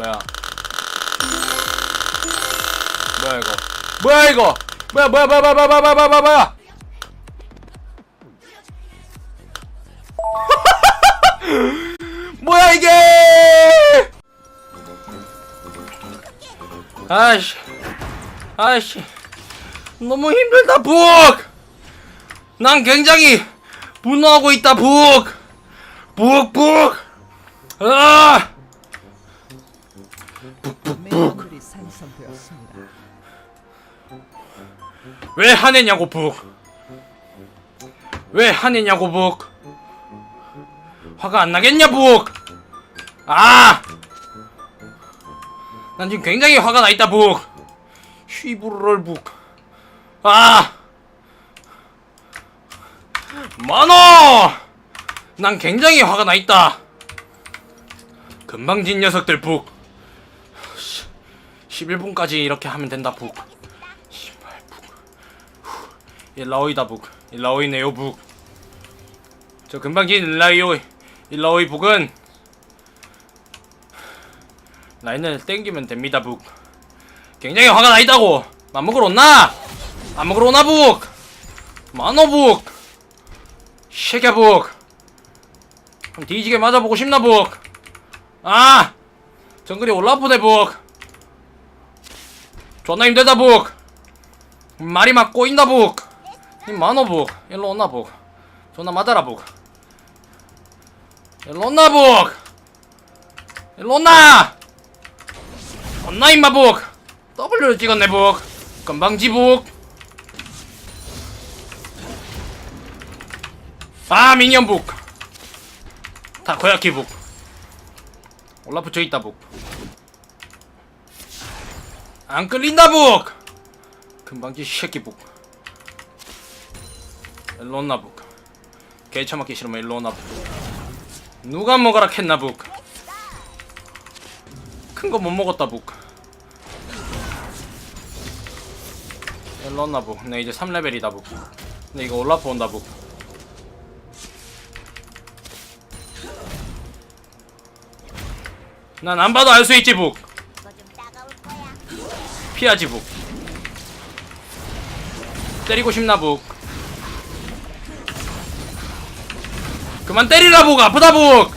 뭐야? 뭐야 이거? 뭐야 이거? 뭐야 뭐야 뭐야 뭐야 뭐야 뭐야 뭐야 뭐야 뭐야? 이게? 아이씨, 아이씨, 너무 힘들다 북. 난 굉장히 분노하고 있다 북. 북 북. 아. 왜 화내냐고 북. 왜 화내냐고 북. 화가 안 나겠냐 북. 아. 난 지금 굉장히 화가 나 있다 북. 휘부르를 북. 아. 만호. 난 굉장히 화가 나 있다. 금방 진 녀석들 북. 11분까지 이렇게 하면 된다 북. 일라오이다 북. 일라오이네요 북. 저 금방 진 일라이오 일라오이 북은 라인을 땡기면 됩니다 북. 굉장히 화가 나 있다고. 맘 먹으러 온나? 안 먹으러 오나 북. 만호 북. 쉐갸 북. 그럼 뒤지게 맞아보고 싶나 북. 아. 정글이 올라프네 북. 존나 힘들다 북 말이 막 꼬인다 북 이 많어 북 일로 온나 북 존나 맞아라 북 일로 온나 북 일로 온나! 온나 임마 북 W를 찍었네 북 금방지 북아 아, 미니언 북 타코야키 북 올라프 저 있다 북 안 끌린다 북 금방지 새끼 북 일로나 북. 개처맞기 싫으면 일로나 북. 누가 먹어라 캔나 북큰 거 못 먹었다 북. 일로나 북내 이제 3레벨이다 북. 근데 이거 올라프 온다 북. 난 안 봐도 알 수 있지 북. 피하지 북. 때리고 싶나 북 그만 때리라 북 아프다 북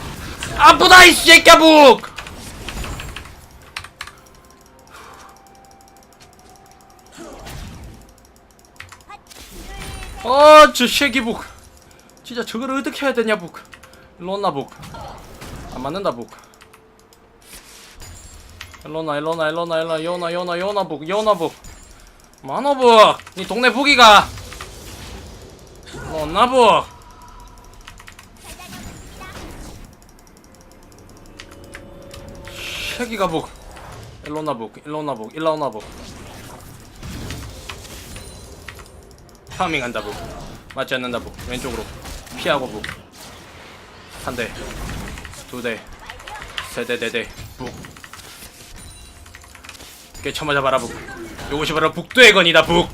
아프다 이 새끼야 북 어저 새끼 북 진짜 저걸 어떻게 해야 되냐 북 일로 온나 북안 맞는다 북 일로나 일로나 일로나 일로나 요나 요나 요나 북 요나 북 만호 북이 동네 북이가. 일로나 북 새끼가 북 일로나 북 일로나 북 일로나 북 파밍 한다 북 맞지 않는다 북 왼쪽으로. 피하고 북한대 두대 세대 네대 북 깨쳐맞아봐라 북 이것이 바로 북두의 건이다 북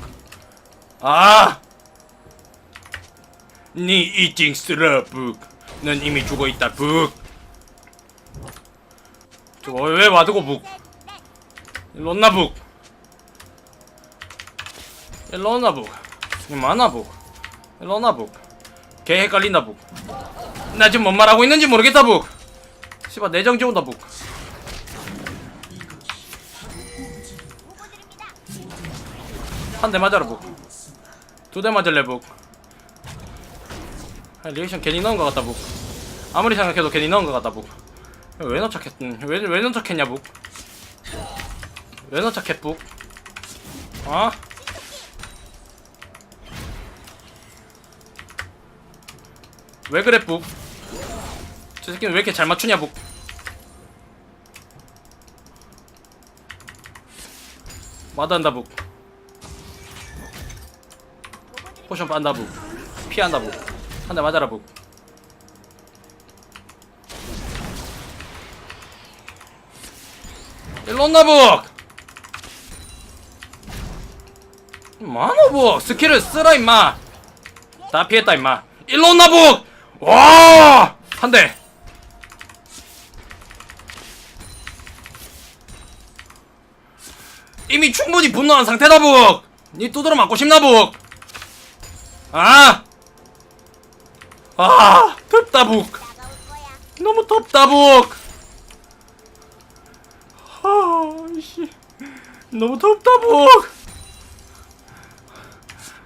아! 니 이팅 쓰러 북넌 이미 죽어있다 북 저거 왜 와두고 북 온나 북 온나 북이 많아 북 온나 북개 헷갈린다 북나 지금 뭔 말하고 있는지 모르겠다 북 씨발 내정지 온다 북 한 대 맞아라 북. 두 대 맞을래 북. 아, 리액션 괜히 넣은 것 같다 북. 아무리 생각해도 괜히 넣은 것 같다 북. 왜 넣착했? 왜 왜 넣착했냐 북? 왜 넣착했 북? 어? 왜 그래 북? 저 새끼는 왜 이렇게 잘 맞추냐 북? 마다한다 북. 포션 빤다 북 피한다 북한 대 맞아라 북 일로 온나 북 많아 북 스킬을 쓰라 임마 다 피했다 임마 일로 온나 북 와 한대 이미 충분히 분노한 상태다 북. 니 두드러 맞고 싶나 북. 아, 아 덥다 북. 너무 덥다 북. 너무 덥다 북.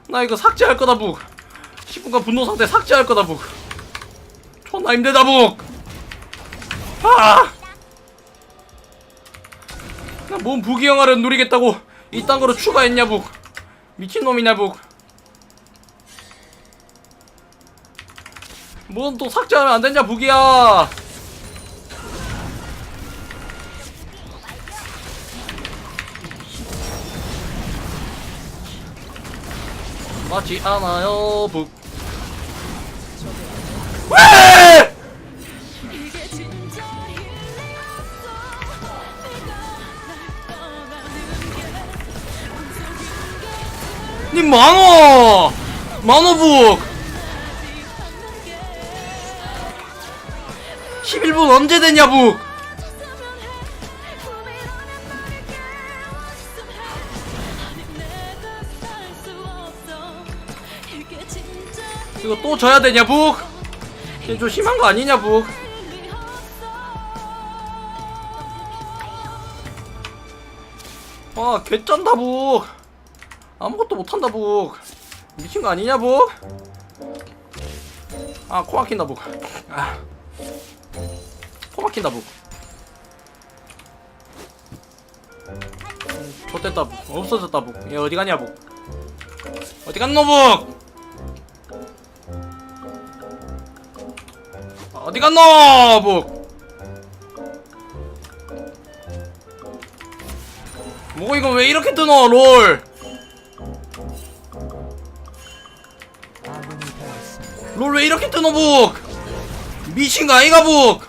나 이거 삭제할 거다 북. 10분간 분노 상태 삭제할 거다 북. 존나 힘들다 북. 아. 나뭔 부귀영화를 누리겠다고 이딴 거로 추가했냐 북 미친놈이냐 북 뭔 또 삭제하면 안 되냐 북이야 맞지 않아요. 북 왜! 이게 진짜 니 만호! 만호북! 11분 언제 되냐 북 또 져야 되냐 북? 이좀 심한 거 아니냐 북? 아 개짠다 북 아무것도 못한다 북 미친 거 아니냐 북? 아코 막힌다 북 아. 코 막힌다 북 좋됐다 북 없어졌다 북얘 어디 가냐 북 어디 갔노 북 어디 갔노 북 뭐 이거 왜 이렇게 뜨노 롤. 롤 왜 이렇게 뜨노 북 미친 거 아이가 북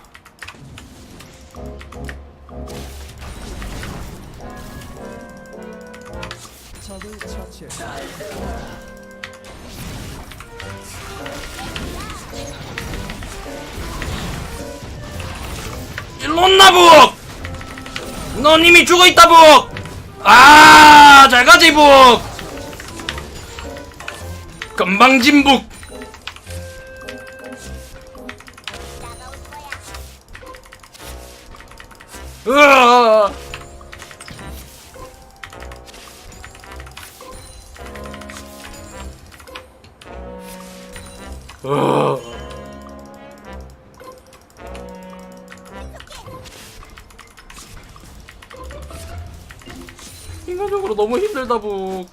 넌 이미 죽어있다 북! 아, 잘 가지 북! 금방진 북! 으아! 으아! 힘들다 북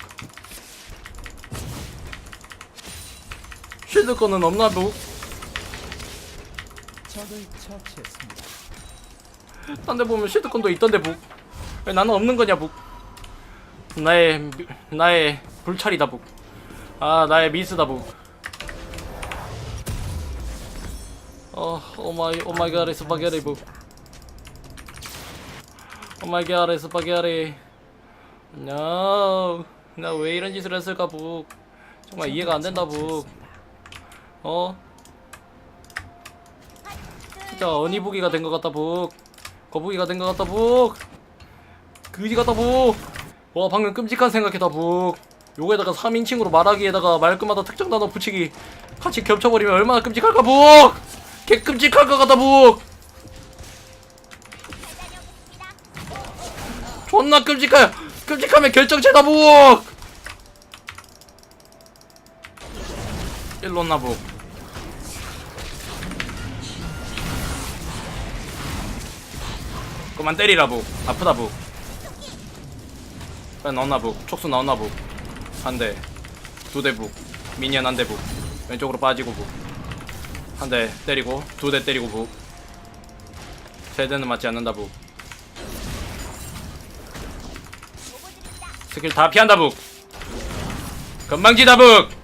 쉴드 거는 없나 북? 적을 처치했습니다. 딴데 보면 쉴드 건도 있던데 북. 왜 나는 없는 거냐 북? 나의 미- 나의 불찰이다 북. 아 나의 미스다 북. 어 오마이 오마이 갓 스파게티 북. 오마이 갓 스파게티. No. 나 왜 이런 짓을 했을까 북. 정말 이해가 안 된다 북. 어? 진짜 어니부기가 된 것 같다 북. 거북이가 된 것 같다 북. 그지 같다 북. 와 방금 끔찍한 생각했다 북. 요거에다가 3인칭으로 말하기에다가 말끝마다 특정 단어 붙이기 같이 겹쳐버리면 얼마나 끔찍할까 북. 개 끔찍할 것 같다 북. 존나 끔찍해. 끔찍하면 결정체다 북. 일로 온나 북. 그만 때리라 북 아프다 북 빨리 나온나 북 촉수 나온나 북 한대. 두대북 미니언 한대북 왼쪽으로 빠지고 북한 대 때리고 두 대 때리고 북세 대는 맞지 않는다 북 스킬 다 피한다 북 건방지다 북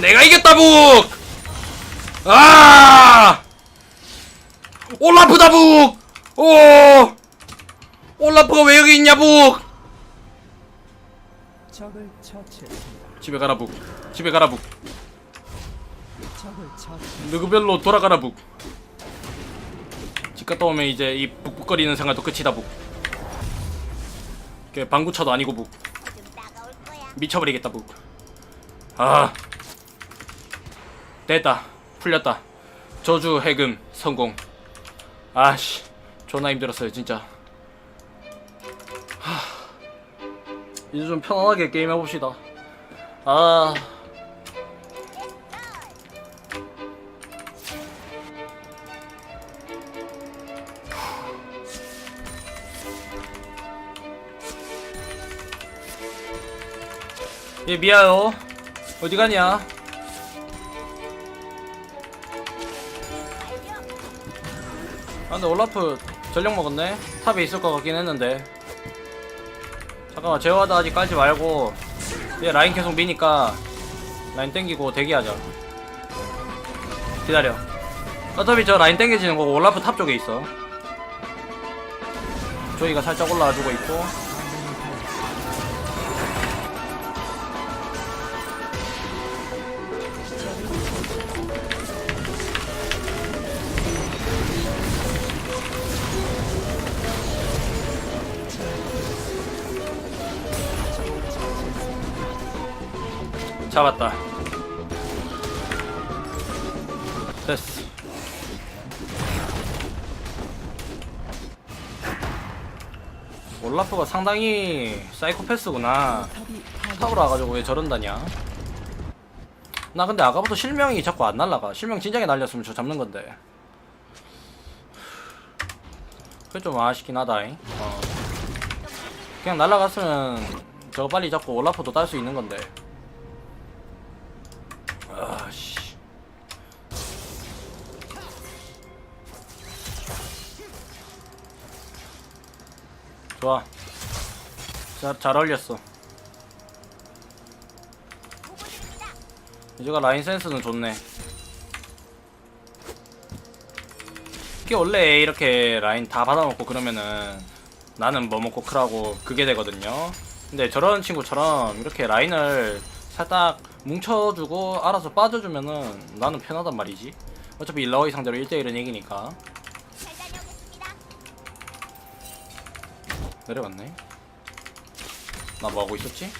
내가 이겼다 북! 아! 올라프다 북! 오! 올라프가 왜 여기 있냐, 북! 적을 처치했습니다. 집에 가라, 북. 집에 가라, 북. 적을 처치. 느그별로 돌아가라, 북. 집 갔다 오면 이제 이 북북거리는 생활도 끝이다, 북. 그 방구차도 아니고, 북. 미쳐버리겠다, 북. 아. 됐다. 풀렸다. 저주 해금 성공. 아씨. 존나 힘들었어요, 진짜. 이제 좀 편안하게 게임 해봅시다. 아. 예, 미아요. 어디 가냐? 아, 근데 올라프 전력 먹었네? 탑에 있을 것 같긴 했는데. 잠깐만, 제어하다 아직 깔지 말고. 얘 라인 계속 미니까 라인 땡기고 대기하자. 기다려. 어차피 저 라인 땡겨지는 거고 올라프 탑 쪽에 있어. 조이가 살짝 올라와주고 있고. 잡았다. 됐어. 올라프가 상당히 사이코패스구나. 탑으로 와가지고 왜 저런다냐? 나 근데 아까부터 실명이 자꾸 안 날라가. 실명 진작에 날렸으면 저 잡는 건데. 그게 좀 아쉽긴 하다잉. 어. 그냥 날라갔으면 저거 빨리 잡고 올라프도 딸 수 있는 건데. 좋아. 잘, 잘 어울렸어. 이제가 라인 센스는 좋네. 이게 원래 이렇게 라인 다 받아놓고 그러면은 나는 뭐 먹고 크라고 그게 되거든요. 근데 저런 친구처럼 이렇게 라인을 살짝 뭉쳐주고 알아서 빠져주면은 나는 편하단 말이지. 어차피 일라오이 상대로 1대1은 이기니까. 내려갔네. 나 뭐하고 있었지?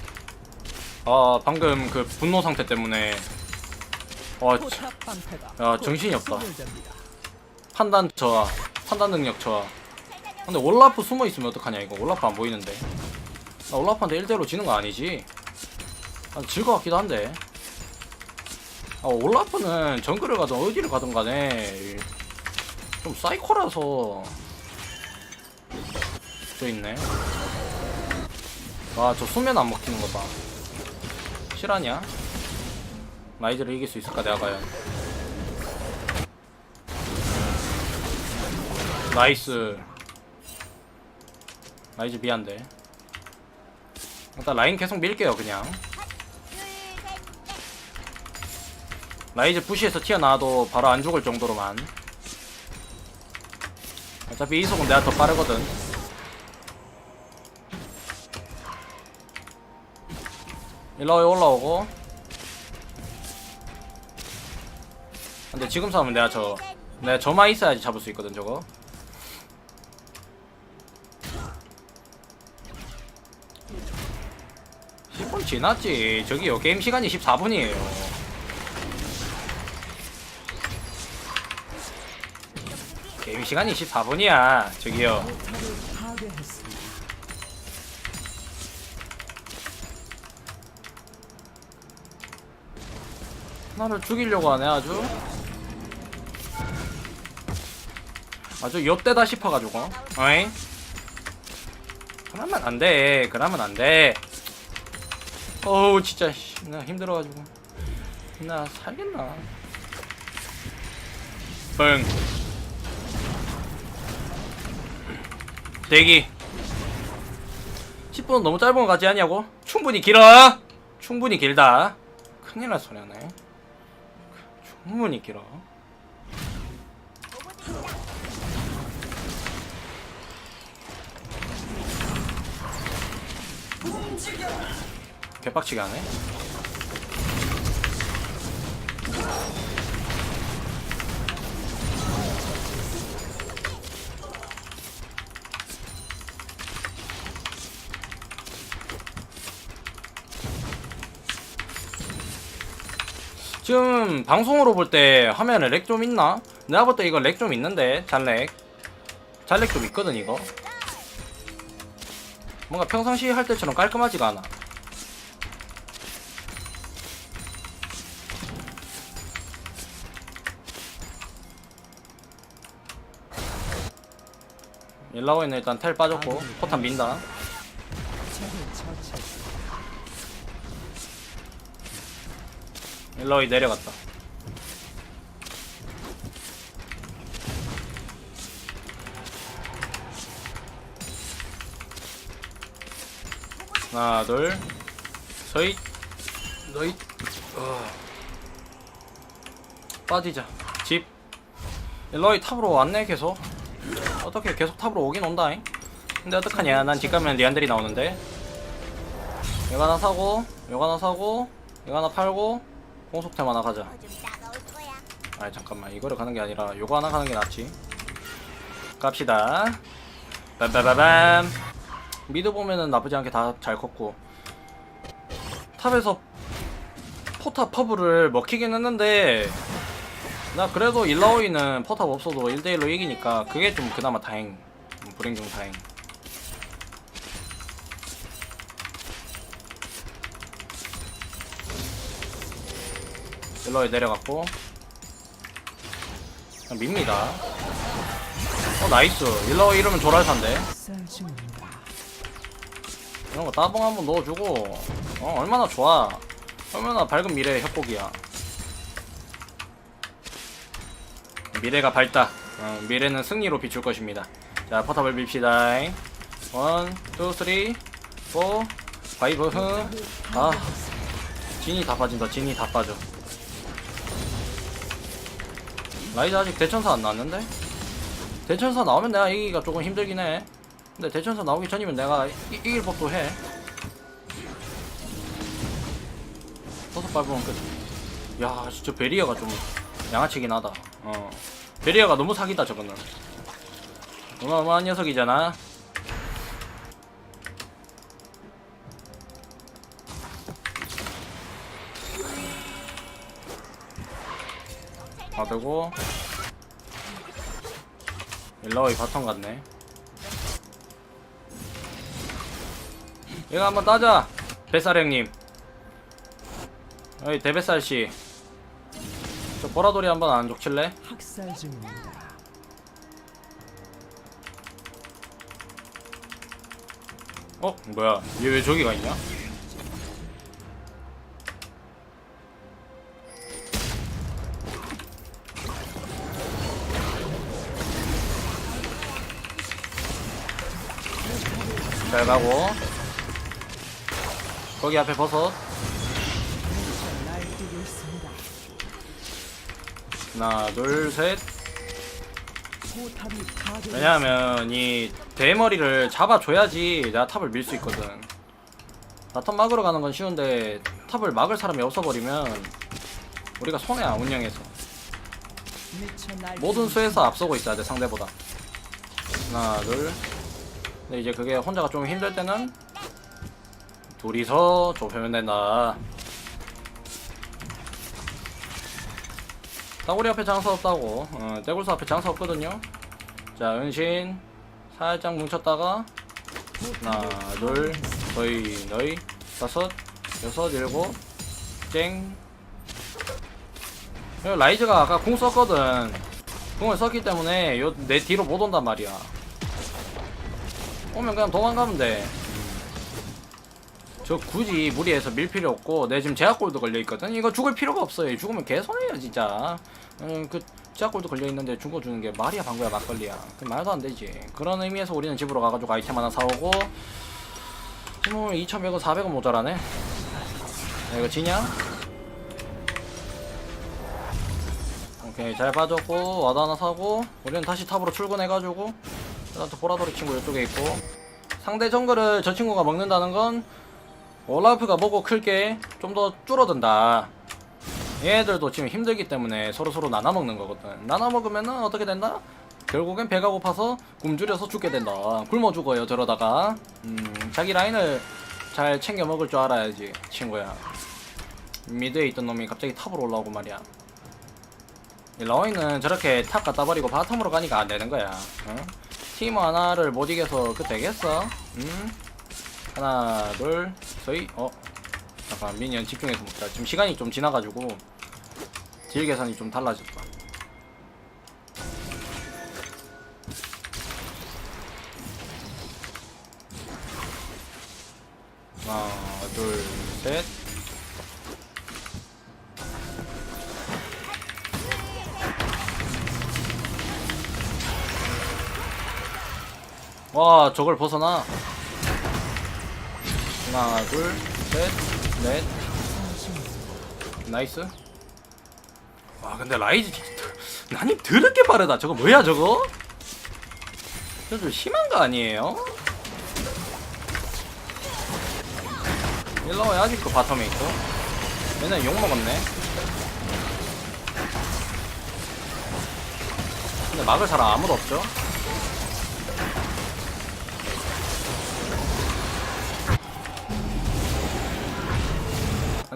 아 방금 그 분노 상태 때문에. 와 방패가 야, 곧 정신이 없다. 판단 저하 판단 능력 저하. 근데 올라프 숨어 있으면 어떡하냐 이거. 올라프 안 보이는데. 나 올라프한테 1대1로 지는 거 아니지? 아, 질것 같기도 한데. 아 올라프는 정글을 가든 어디를 가든 간에 좀 사이코라서 저 있네. 와저 수면 안 먹히는 거봐. 실화냐? 라이즈를 이길 수 있을까 내가 과연? 나이스. 라이즈 미안데. 일단 라인 계속 밀게요 그냥. 라이즈 부시에서 튀어나와도 바로 안 죽을 정도로만. 어차피 이속은 내가 더 빠르거든 일라오에 올라오고. 근데 지금 싸우면 내가 저 내가 저만 있어야지 잡을 수 있거든 저거. 10분 지났지. 저기요 게임 시간이 14분이에요. 게임 시간이 14분이야 저기요 포탑을 파괴했습니다. 나를 죽이려고 하네 아주. 아주 엿대다 싶어가지고. 어이 그러면 안돼. 그러면 안돼. 어우 진짜 씨, 나 힘들어가지고. 나 살겠나? 뻥 대기. 10분은 너무 짧은 거 같지 않냐고? 충분히 길어. 충분히 길다. 큰일 날 소리 하네 충분히 길어 개빡치게 하네. 지금 방송으로 볼 때 화면에 렉 좀 있나? 내가 볼 때 이거 렉 좀 있는데 잘렉. 잘렉 좀 있거든 이거. 뭔가 평상시 할 때처럼 깔끔하지가 않아. 일라오이는 일단 텔 빠졌고 포탄 민다 일라오이 내려갔다. 하나 둘 서잇. 너잇 어. 빠지자. 집. 일라오이 탑으로 왔네 계속. 어떻게 계속 탑으로 오긴 온다잉. 근데 어떡하냐? 난 집 가면 리안들이 나오는데. 이거 하나 사고 이거 하나 사고 이거 하나 팔고 공속템 하나 가자. 아 잠깐만. 이거를 가는 게 아니라 요거 하나 가는 게 낫지. 갑시다. 빰빰빰빰. 미드 보면은 나쁘지 않게 다 잘 컸고. 탑에서 포탑 퍼브를 먹히긴 했는데 나 그래도 일라오이는 포탑 없어도 1대1로 이기니까 그게 좀 그나마 다행. 음, 불행 중 다행 일라오이 내려갔고. 그냥 밉니다. 어 나이스. 일라오 이러면 조랄산데. 이런 거 따봉 한번 넣어주고. 어 얼마나 좋아. 얼마나 밝은 미래의 협곡이야. 미래가 밝다. 어, 미래는 승리로 비출 것입니다. 자 포탑을 밉시다. 원, 투, 쓰리, 포, 파이브 아 진이 다 빠진다. 진이 다 빠져 라이즈 아직 대천사 안 나왔는데? 대천사 나오면 내가 이기기가 조금 힘들긴 해 근데 대천사 나오기 전이면 내가 이, 이길 법도 해 서서 밟으면 끝. 야, 진짜 베리어가 좀 양아치긴 하다. 어. 베리어가 너무 사기다, 저거는. 어마어마한 녀석이잖아. 받고 일라오이 바텀 갔네. 이거 한번 따자, 뱃살 형님. 어이 대뱃살 씨. 저 보라돌이 한번 안 족칠래? 학살. 어 뭐야? 얘 왜 저기가 있냐? 잘 가고 거기 앞에 버섯. 하나 둘셋. 왜냐하면 이 대머리를 잡아줘야지 내가 탑을 밀 수 있거든. 바텀 막으러 가는 건 쉬운데 탑을 막을 사람이 없어버리면 우리가 손해야 운영에서 모든 수에서 앞서고 있어야 돼 상대보다. 하나 둘. 근데 이제 그게 혼자가 좀 힘들 때는 둘이서 좁히면 된다. 다구리 앞에 장사 없다고. 어, 떼굴사 앞에 장사 없거든요. 자, 은신 살짝 뭉쳤다가 하나, 둘, 너희, 너희, 다섯, 여섯, 일곱, 쨍. 라이즈가 아까 궁 썼거든. 궁을 썼기 때문에 요 내 뒤로 못 온단 말이야. 오면 그냥 도망가면 돼. 저 굳이 무리해서 밀 필요 없고 내 지금 제약골도 걸려 있거든. 이거 죽을 필요가 없어요. 죽으면 개손해요 진짜. 음, 그 제약골도 걸려 있는데 죽어주는 게 말이야 방구야 막걸리야. 그 말도 안 되지. 그런 의미에서 우리는 집으로 가가지고 아이템 하나 사오고 뭐 2,100원 400원 모자라네. 야, 이거 지냐? 오케이 잘 빠졌고 와드 하나 사고 우리는 다시 탑으로 출근해가지고 일단 또 보라돌이 친구 이쪽에 있고 상대 정글을 저 친구가 먹는다는 건 올라프가 보고 클게 좀 더 줄어든다. 얘들도 지금 힘들기 때문에 서로서로 나눠 먹는 거거든. 나눠 먹으면은 어떻게 된다? 결국엔 배가 고파서 굶주려서 죽게 된다. 굶어 죽어요, 저러다가. 음, 자기 라인을 잘 챙겨 먹을 줄 알아야지, 친구야. 미드에 있던 놈이 갑자기 탑으로 올라오고 말이야. 이 라인은 저렇게 탑 갖다 버리고 바텀으로 가니까 안 되는 거야. 어? 팀 하나를 못 이겨서 그 되겠어? 음? 하나, 둘, 서이. 어? 잠깐 미니언 집중해서 먹자. 지금 시간이 좀 지나가지고 딜 계산이 좀 달라졌다. 저걸 벗어나. 하나, 둘, 셋, 넷. 나이스. 와, 근데 라이즈 난이 더럽게 빠르다. 저거 뭐야, 저거? 저좀 심한 거 아니에요? 일로 와, 아직도 바텀에 있어. 맨날 욕 먹었네. 근데 막을 사람 아무도 없죠?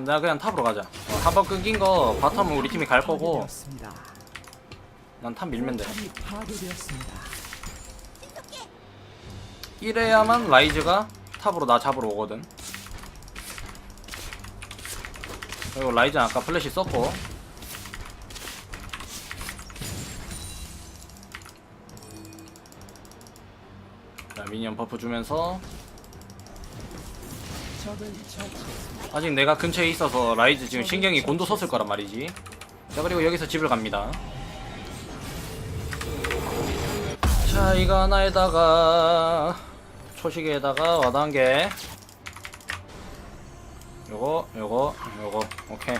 나 그냥 탑으로 가자. 어, 한번 끊긴 거 바텀은 우리 팀이 갈 거고. 난 탑 밀면 돼. 이래야만 라이즈가 탑으로 나 잡으러 오거든. 그리고 라이즈 는 아까 플래시 썼고. 자 미니언 버프 주면서. 아직 내가 근처에 있어서 라이즈 지금 신경이 곤두 섰을 거란 말이지. 자 그리고 여기서 집을 갑니다. 자 이거 하나에다가 초시계에다가 와단계 요거 요거 요거. 오케이.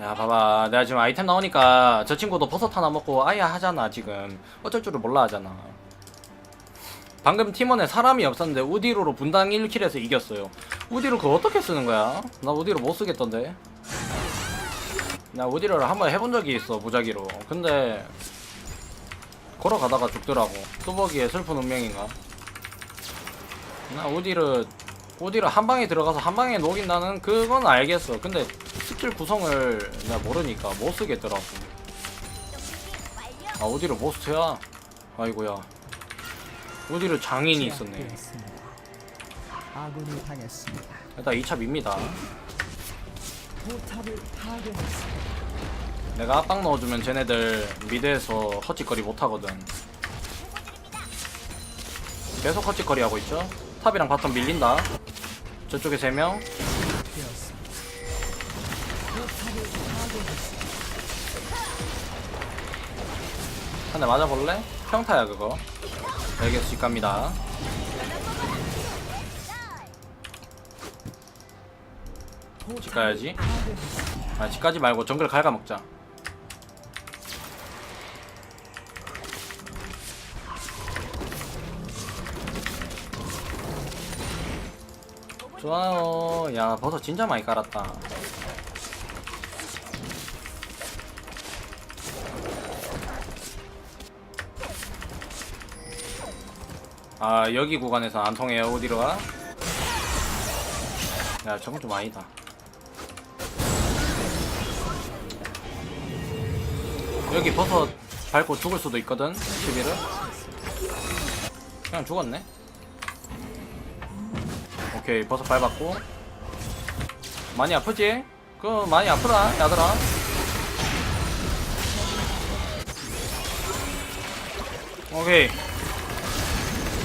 야 봐봐. 내가 지금 아이템 나오니까 저 친구도 버섯 하나 먹고 아야 하잖아 지금. 어쩔 줄을 몰라 하잖아 방금 팀원에 사람이 없었는데 우디로로 분당 1킬에서 이겼어요. 우디로 그거 어떻게 쓰는 거야? 나 우디로 못 쓰겠던데. 나 우디로를 한번 해본 적이 있어 무작위로. 근데 걸어가다가 죽더라고. 뚜벅이의 슬픈 운명인가? 나 우디르 우디르 한 방에 들어가서 한 방에 녹인다는 그건 알겠어. 근데 스킬 구성을 내가 모르니까 못 쓰겠더라고. 아 우디르 모스트야? 아이고야 우디르 장인이 있었네. 아군이 당했습니다. 일단 2차 밉니다 포탑을 파괴했습니다. 내가 압박 넣어주면 쟤네들 미드에서 헛짓거리 못하거든 계속 헛짓거리 하고 있죠 탑이랑 바텀 밀린다 저쪽에 3명 되었습니다. 포탑을 파괴했습니다. 한대 맞아볼래? 평타야 그거 여기에서 집 갑니다. 집 가야지. 아 집까지 말고 정글 갉아먹자. 좋아요. 야 버섯 진짜 많이 깔았다 아 여기 구간에서 안 통해요. 어디로 가? 야 저건 좀 아니다. 여기 버섯 밟고 죽을 수도 있거든 11을 그냥 죽었네. 오케이 버섯 밟았고. 많이 아프지? 그 많이 아프다 야들아. 오케이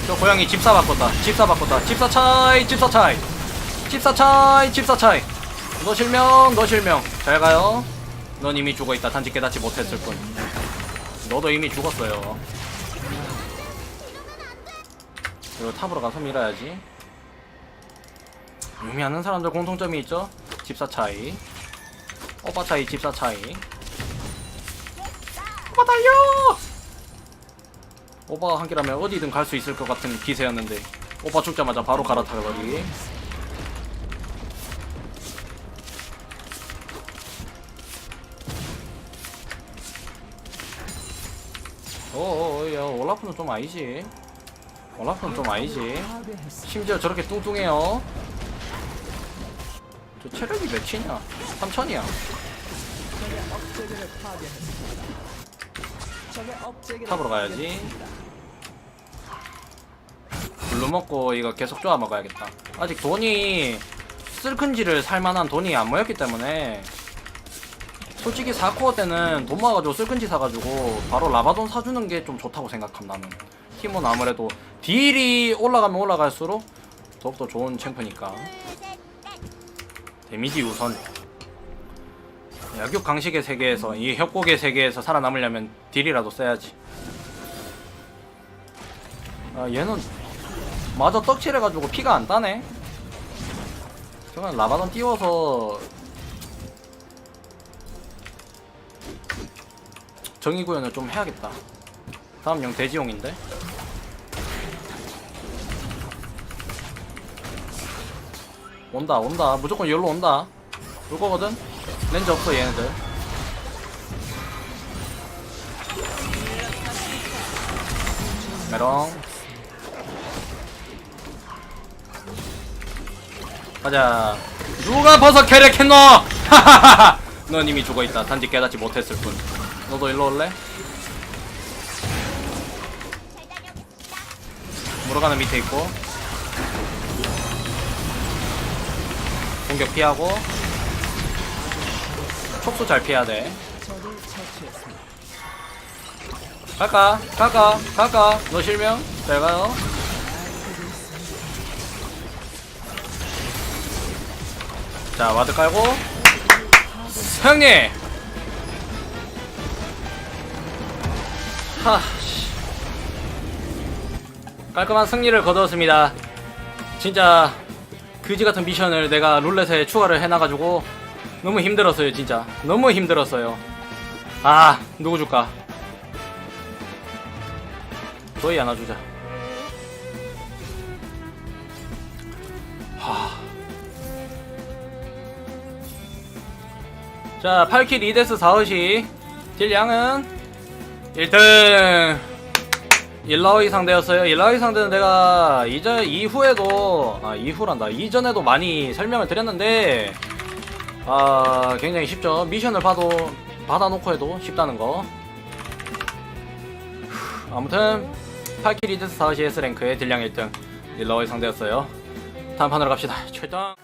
저 고양이 집사 바꿨다. 집사 바꿨다. 집사 차이 집사 차이. 집사 차이 집사 차이. 너 실명 너 실명. 잘 가요. 넌 이미 죽어있다. 단지 깨닫지 못했을 뿐. 너도 이미 죽었어요. 그리고 탑으로 가서 밀어야지. 의미하는 사람들 공통점이 있죠? 집사 차이. 오빠 차이 집사 차이. 오빠 달려 오빠가 한 끼라면 어디든 갈 수 있을 것 같은 기세였는데 오빠 죽자마자 바로 갈아타버리기 어어야 어, 올라프는 좀 아니지? 올라프는 좀 아니지? 심지어 저렇게 뚱뚱해요? 저 체력이 몇이냐? 3천이야. 탑으로 가야지. 블루 먹고 이거 계속 쪼아 먹어야겠다. 아직 돈이 쓸큰지를 살만한 돈이 안 모였기 때문에 솔직히 4코어 때는 돈 모아가지고 쓸큰지 사가지고 바로 라바돈 사주는 게 좀 좋다고 생각함 나는. 팀은 아무래도 딜이 올라가면 올라갈수록 더욱더 좋은 챔프니까. 데미지 우선. 약육 강식의 세계에서 이 협곡의 세계에서 살아남으려면 딜이라도 써야지. 아 얘는 마저 떡칠해가지고 피가 안 따네. 저건 라바돈 띄워서 정의구현을 좀 해야겠다. 다음 용 돼지용인데? 온다 온다. 무조건 열로 온다. 올 거거든? 렌즈 없어 얘네들. 메롱 가자 누가 버섯 캐릭 했노 하하하하 넌 이미 죽어있다 단지 깨닫지 못했을 뿐 너도 일로 올래? 물어가는 밑에 있고 공격 피하고 촉수 잘 피해야 돼. 갈까? 갈까? 갈까? 너 실명? 잘 가요 자 와드 깔고. 형님! 하씨. 깔끔한 승리를 거두었습니다. 진짜 그지 같은 미션을 내가 룰렛에 추가를 해놔가지고 너무 힘들었어요 진짜. 너무 힘들었어요. 아 누구 줄까? 너희 하나 주자 자 8킬 2데스 4어시. 딜량은? 1등. 일라오이 상대였어요. 일라오이 상대는 내가 이전 이후에도 아 이후란다. 이전에도 많이 설명을 드렸는데 아 굉장히 쉽죠. 미션을 봐도 받아놓고 해도 쉽다는 거. 아무튼 8킬 2데스 4어시 S랭크의 딜량 1등. 일라오이 상대였어요. 다음 판으로 갑시다. 출동